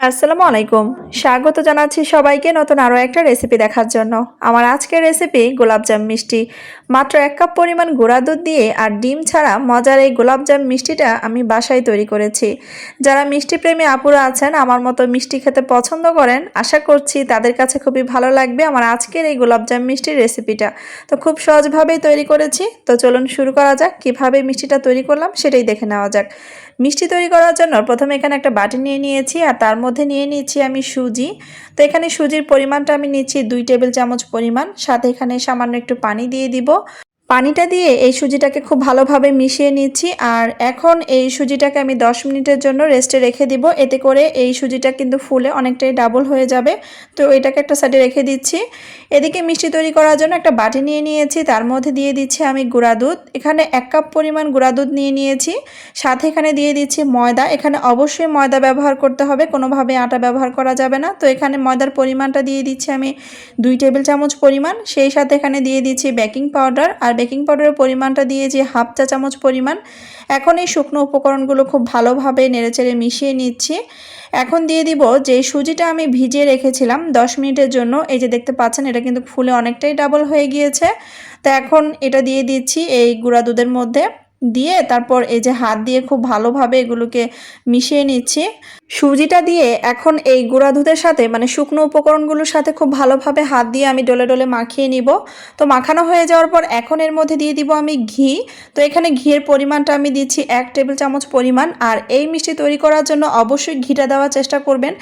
আসসালামু আলাইকুম। স্বাগত জানাচ্ছি সবাইকে নতুন আরও একটা রেসিপি দেখার জন্য। আমার আজকের রেসিপি গোলাপজাম মিষ্টি। মাত্র এক কাপ পরিমাণ গুঁড়া দুধ দিয়ে আর ডিম ছাড়া মজার এই গোলাপজাম মিষ্টিটা আমি বাসায় তৈরি করেছি। যারা মিষ্টি প্রেমী আপুরা আছেন, আমার মতো মিষ্টি খেতে পছন্দ করেন, আশা করছি তাদের কাছে খুবই ভালো লাগবে আমার আজকের এই গোলাপজাম মিষ্টির রেসিপিটা। তো খুব সহজভাবেই তৈরি করেছি। তো চলুন শুরু করা যাক। কীভাবে মিষ্টিটা তৈরি করলাম সেটাই দেখে নেওয়া যাক। মিষ্টি তৈরি করার জন্য প্রথমে এখানে একটা বাটি নিয়ে নিয়েছি আর তার মধ্যে নিয়ে নিয়েছি আমি সুজি। তো এখানে সুজির পরিমাণটা আমি নিচ্ছি দুই টেবিল চামচ পরিমাণ। সাথে এখানে সামান্য একটু পানি দিয়ে দিব। পানিটা দিয়ে এই সুজিটাকে খুব ভালোভাবে মিশিয়ে নিচ্ছি, আর এখন এই সুজিটাকে আমি 10 মিনিটের জন্য রেস্টে রেখে দিব। এতে করে এই সুজিটা কিন্তু ফুলে অনেকটাই ডাবল হয়ে যাবে। তো এটাকে একটা সাইডে রেখে দিচ্ছি। এদিকে মিষ্টি তৈরি করার জন্য একটা বাটি নিয়ে নিয়েছি। তার মধ্যে দিয়ে দিচ্ছি আমি গুঁড়া দুধ। এখানে এক কাপ পরিমাণ গুঁড়া দুধ নিয়ে নিয়েছি। সাথে এখানে দিয়ে দিচ্ছি ময়দা। এখানে অবশ্যই ময়দা ব্যবহার করতে হবে। কোনোভাবে আটা ব্যবহার করা যাবে না। তো এখানে ময়দার পরিমাণটা দিয়ে দিচ্ছি আমি দুই টেবিল চামচ পরিমাণ। সেই সাথে এখানে দিয়ে দিচ্ছি বেকিং পাউডার আর বেকিং পাউডারের পরিমাণটা দিয়েছি হাফ চা চামচ পরিমাণ, এখন এই শুকনো উপকরণগুলো খুব ভালোভাবে নেড়েচেড়ে মিশিয়ে নিচ্ছি। এখন দিয়ে দিব যে সুজিটা আমি ভিজিয়ে রেখেছিলাম 10 মিনিটের জন্য, এই যে দেখতে পাচ্ছেন এটা কিন্তু ফুলে অনেকটাই ডাবল হয়ে গিয়েছে। তো এখন এটা দিয়ে দিচ্ছি এই গুঁড়া দুধের মধ্যে, দিয়ে তারপর এই যে হাত দিয়ে খুব ভালোভাবে এগুলোকে মিশিয়ে নিচ্ছি। সুজিটা দিয়ে এখন এই গুঁড়া দুধের সাথে মানে শুকনো উপকরণগুলোর সাথে খুব ভালোভাবে হাত দিয়ে আমি ডলে ডলে মাখিয়ে নিব। তো মাখানো হয়ে যাওয়ার পর এখন এর মধ্যে দিয়ে দিব আমি ঘি। তো এখানে ঘিয়ের পরিমাণটা আমি দিচ্ছি এক টেবিল চামচ পরিমাণ। আর এই মিষ্টি তৈরি করার জন্য অবশ্যই ঘিটা দেওয়ার চেষ্টা করবেন।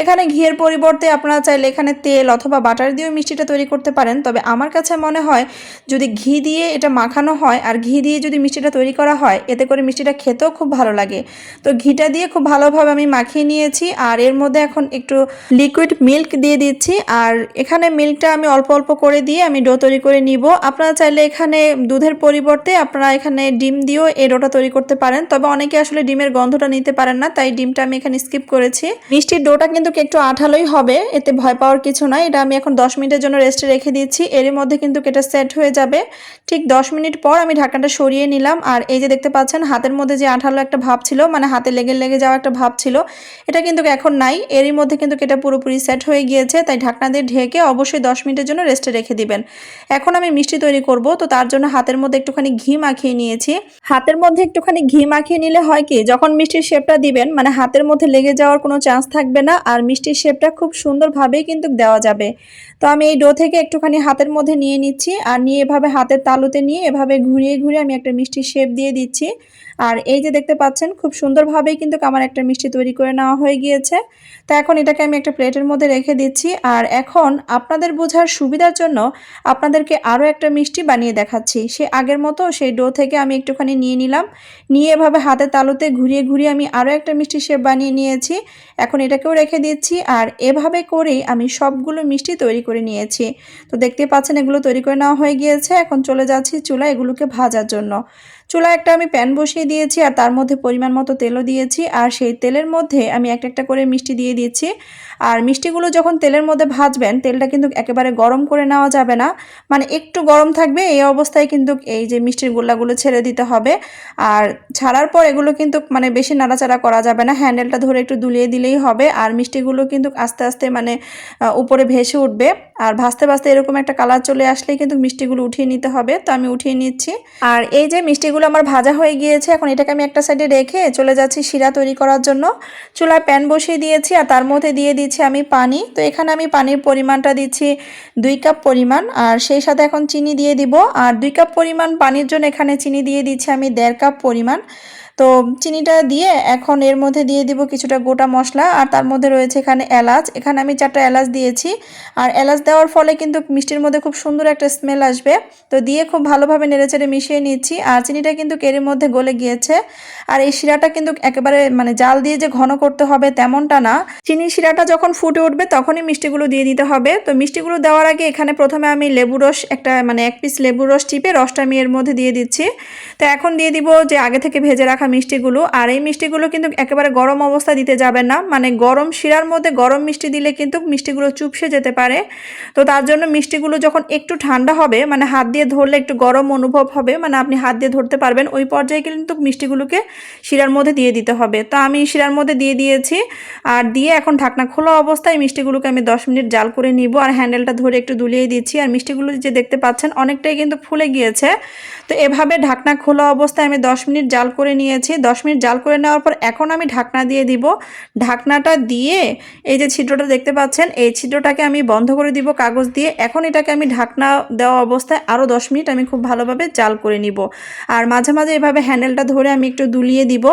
এখানে ঘিয়ের পরিবর্তে আপনারা চাইলে এখানে তেল অথবা বাটার দিয়েও মিষ্টিটা তৈরি করতে পারেন। তবে আমার কাছে মনে হয় যদি ঘি দিয়ে এটা মাখানো হয় আর ঘি দিয়ে যদি মিষ্টিটা তৈরি করা হয়, এতে করে মিষ্টিটা খেতেও খুব ভালো লাগে। তো ঘিটা দিয়ে খুব ভালোভাবে আমি মাখিয়ে নিয়েছি আর এর মধ্যে এখন একটু লিকুইড মিল্ক দিয়ে দিচ্ছি। আর এখানে মিল্কটা আমি অল্প অল্প করে দিয়ে আমি ডো তৈরি করে নিব। আপনারা চাইলে এখানে দুধের পরিবর্তে আপনারা এখানে ডিম দিয়েও এই ডোটা তৈরি করতে পারেন। তবে অনেকে আসলে ডিমের গন্ধটা নিতে পারেন না, তাই ডিমটা আমি এখানে স্কিপ করেছি। মিষ্টির ডোটা কিন্তু একটু আঠালোই হবে, এতে ভয় পাওয়ার কিছু নয় এটা আমি এখন দশ মিনিটের জন্য রেস্টে রেখে দিচ্ছি। এর মধ্যে কিন্তু এটা সেট হয়ে যাবে। ঠিক দশ মিনিট পর আমি ঢাকনাটা সরিয়ে নিলাম। আর এই যে দেখতে পাচ্ছেন, হাতের মধ্যে যে আঠালো একটা ভাব ছিল মানে হাতে লেগে লেগে যাওয়া একটা ভাব ছিল এটা কিন্তু এখন নাই। এরই মধ্যে কিন্তু এটা পুরোপুরি সেট হয়ে গিয়েছে, তাই ঢাকনা দিয়ে ঢেকে অবশ্যই দশ মিনিটের জন্য রেস্টে রেখে দিবেন। এখন আমি মিষ্টি তৈরি করব, তো তার জন্য হাতের মধ্যে একটুখানি ঘি মাখিয়ে নিয়েছি। হাতের মধ্যে একটুখানি ঘি মাখিয়ে নিলে হয় কি, যখন মিষ্টির শেপটা দিবেন মানে হাতের মধ্যে লেগে যাওয়ার কোনো চান্স থাকবে না, আর মিষ্টির শেপটা খুব সুন্দরভাবেই কিন্তু দেওয়া যাবে। তো আমি এই ডো থেকে একটুখানি হাতের মধ্যে নিয়ে নিচ্ছি, আর নিয়ে এভাবে হাতের তালুতে নিয়ে এভাবে ঘুরিয়ে ঘুরিয়ে আমি একটা মিষ্টির শেপ দিয়ে দিচ্ছি। আর এই যে দেখতে পাচ্ছেন, খুব সুন্দরভাবেই কিন্তু আমার একটা মিষ্টি তৈরি করে নেওয়া হয়ে গিয়েছে। তো এখন এটাকে আমি একটা প্লেটের মধ্যে রেখে দিচ্ছি। আর এখন আপনাদের বোঝার সুবিধার জন্য আপনাদেরকে আরও একটা মিষ্টি বানিয়ে দেখাচ্ছি। সে আগের মতো সেই ডো থেকে আমি একটুখানি নিয়ে নিলাম। নিয়ে এভাবে হাতে তালুতে ঘুরিয়ে ঘুরিয়ে আমি আরও একটা মিষ্টি শেপ বানিয়ে নিয়েছি। এখন এটাকেও রেখে দিচ্ছি। আর এভাবে করেই আমি সবগুলো মিষ্টি তৈরি করে নিয়েছি। তো দেখতে পাচ্ছেন এগুলো তৈরি করে নেওয়া হয়ে গিয়েছে। এখন চলে যাচ্ছি চুলা এগুলোকে ভাজার জন্য। চুলা একটা আমি প্যান বসিয়ে দিয়েছি আর তার মধ্যে পরিমাণ মতো তেলও দিয়েছি আর সেই তেলের মধ্যে আমি একটা একটা করে মিষ্টি দিয়ে দিচ্ছি আর মিষ্টিগুলো যখন তেলের মধ্যে ভাজবেন, তেলটা কিন্তু একেবারে গরম করে নেওয়া যাবে না। মানে একটু গরম থাকবে, এই অবস্থায় কিন্তু এই যে মিষ্টির গোল্লাগুলো ছেড়ে দিতে হবে। আর ছাড়ার পর এগুলো কিন্তু মানে বেশি নাড়াচাড়া করা যাবে না, হ্যান্ডেলটা ধরে একটু দুলিয়ে দিলেই হবে। আর মিষ্টিগুলো কিন্তু আস্তে আস্তে মানে উপরে ভেসে উঠবে। আর ভাজতে ভাজতে এরকম একটা কালার চলে আসলেই কিন্তু মিষ্টিগুলো উঠিয়ে নিতে হবে। তো আমি উঠিয়ে নিচ্ছি। আর এই যে মিষ্টিগুলো আমার ভাজা হয়ে গিয়েছে, এখন এটাকে আমি একটা সাইডে রেখে চলে যাচ্ছি শিরা তৈরি করার জন্য। চুলায় প্যান বসিয়ে দিয়েছি আর তার মধ্যে দিয়ে দিচ্ছি আমি পানি। তো এখানে আমি পানির পরিমাণটা দিচ্ছি দুই কাপ পরিমাণ আর সেই সাথে এখন চিনি দিয়ে দিব। আর দুই কাপ পরিমাণ পানির জন্য এখানে চিনি দিয়ে দিচ্ছি আমি দেড় কাপ পরিমাণ। তো চিনিটা দিয়ে এখন এর মধ্যে দিয়ে দিব কিছুটা গোটা মশলা, আর তার মধ্যে রয়েছে এখানে এলাচ। এখানে আমি চারটা এলাচ দিয়েছি, আর এলাচ দেওয়ার ফলে কিন্তু মিষ্টির মধ্যে খুব সুন্দর একটা স্মেল আসবে। তো দিয়ে খুব ভালোভাবে নেড়েচেড়ে মিশিয়ে নিচ্ছি, আর চিনিটা কিন্তু কেরির মধ্যে গলে গিয়েছে। আর এই শিরাটা কিন্তু একেবারে মানে জাল দিয়ে যে ঘন করতে হবে তেমনটা না। চিনি শিরাটা যখন ফুটে উঠবে তখনই মিষ্টিগুলো দিয়ে দিতে হবে। তো মিষ্টিগুলো দেওয়ার আগে এখানে প্রথমে আমি লেবু রস, একটা মানে এক পিস লেবু রস টিপে রসটা আমি এর মধ্যে দিয়ে দিচ্ছি। তো এখন দিয়ে দিব যে আগে থেকে ভেজে রাখা রাখা মিষ্টিগুলো, আর এই মিষ্টিগুলো কিন্তু একেবারে গরম অবস্থা দিতে যাবেন না। মানে গরম শিরার মধ্যে গরম মিষ্টি দিলে কিন্তু মিষ্টিগুলো চুপসে যেতে পারে। তো তার জন্য মিষ্টিগুলো যখন একটু ঠান্ডা হবে মানে হাত দিয়ে ধরলে একটু গরম অনুভব হবে মানে আপনি হাত দিয়ে ধরতে পারবেন, ওই পর্যায়ে কিন্তু মিষ্টিগুলোকে শিরার মধ্যে দিয়ে দিতে হবে। তো আমি শিরার মধ্যে দিয়ে দিয়েছি, আর দিয়ে এখন ঢাকনা খোলা অবস্থায় মিষ্টিগুলোকে আমি দশ মিনিট জাল করে নিব, আর হ্যান্ডেলটা ধরে একটু দুলিয়ে দিচ্ছি। আর মিষ্টিগুলো যে দেখতে পাচ্ছেন, অনেকটাই কিন্তু ফুলে গিয়েছে। তো এভাবে ঢাকনা খোলা অবস্থায় আমি দশ মিনিট জাল করে নিয়েছি, দশ মিনিট জাল করে নেওয়ার পর এখন আমি ঢাকনা দিয়ে দিব। ঢাকনাটা দিয়ে এই যে ছিদ্রটা দেখতে পাচ্ছেন, এই ছিদ্রটাকে আমি বন্ধ করে দিব কাগজ দিয়ে। এখন এটাকে আমি ঢাকনা দেওয়া অবস্থায় আরও দশ মিনিট আমি খুব ভালোভাবে জাল করে নিব। আর মাঝে মাঝে এভাবে হ্যান্ডেলটা ধরে আমি একটু দুলিয়ে দিব।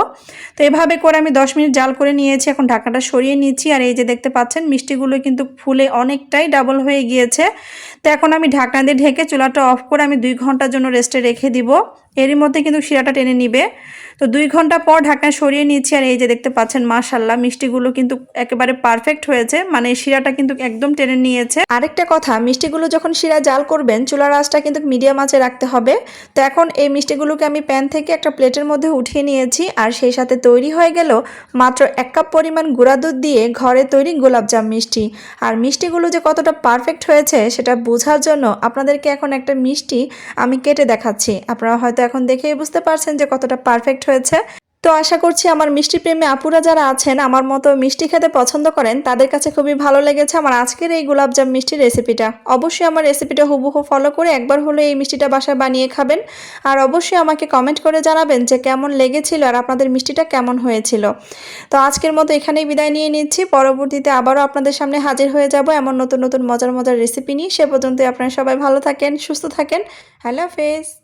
তো এভাবে করে আমি দশ মিনিট জাল করে নিয়েছি, এখন ঢাকনাটা সরিয়ে নিচ্ছি। আর এই যে দেখতে পাচ্ছেন, মিষ্টিগুলো কিন্তু ফুলে অনেকটাই ডাবল হয়ে গিয়েছে। তো এখন আমি ঢাকনা দিয়ে ঢেকে চুলাটা অফ করে আমি দুই ঘণ্টার জন্য রেস্টে রেখে দিব। এরই মধ্যে কিন্তু শিরাটা টেনে নিবে। তো দুই ঘণ্টা পর ঢাকনা সরিয়ে নিচ্ছি আর এই যে দেখতে পাচ্ছেন মাশাল্লাহ মিষ্টিগুলো কিন্তু একেবারে পারফেক্ট হয়েছে। মানে শিরাটা কিন্তু একদম টেনে নিয়েছে। আরেকটা কথা, মিষ্টিগুলো যখন শিরা জাল করবেন, চুলার আঁচটা কিন্তু মিডিয়াম আঁচে রাখতে হবে। তো এখন এই মিষ্টিগুলোকে আমি প্যান থেকে একটা প্লেটের মধ্যে উঠিয়ে নিয়েছি আর সেই সাথে তৈরি হয়ে গেল মাত্র এক কাপ পরিমাণ গুঁড়া দুধ দিয়ে ঘরে তৈরি গোলাপজাম মিষ্টি। আর মিষ্টিগুলো যে কতটা পারফেক্ট হয়েছে, সেটা বোঝার জন্য আপনাদেরকে এখন একটা মিষ্টি আমি কেটে দেখাচ্ছি। আপনারা হয়তো এখন দেখেই বুঝতে পারছেন যে কতটা পারফেক্ট হয়েছে। তো আশা করছি আমার মিষ্টি প্রেমী আপুরা যারা আছেন, আমার মতো মিষ্টি খেতে পছন্দ করেন, তাদের কাছে খুবই ভালো লেগেছে আমার আজকের এই গোলাপজাম মিষ্টির রেসিপিটা অবশ্যই আমার রেসিপিটা হুবহু ফলো করে একবার হলে এই মিষ্টিটা বাসায় বানিয়ে খাবেন। আর অবশ্যই আমাকে কমেন্ট করে জানাবেন যে কেমন লেগেছিল আর আপনাদের মিষ্টিটা কেমন হয়েছিল। তো আজকের মতো এখানেই বিদায় নিয়ে নিচ্ছি। পরবর্তীতে আবারও আপনাদের সামনে হাজির হয়ে যাব এমন নতুন নতুন, মজার মজার রেসিপি নিয়ে। সে পর্যন্ত আপনারা সবাই ভালো থাকেন, সুস্থ থাকেন। হ্যালো হাফেজ।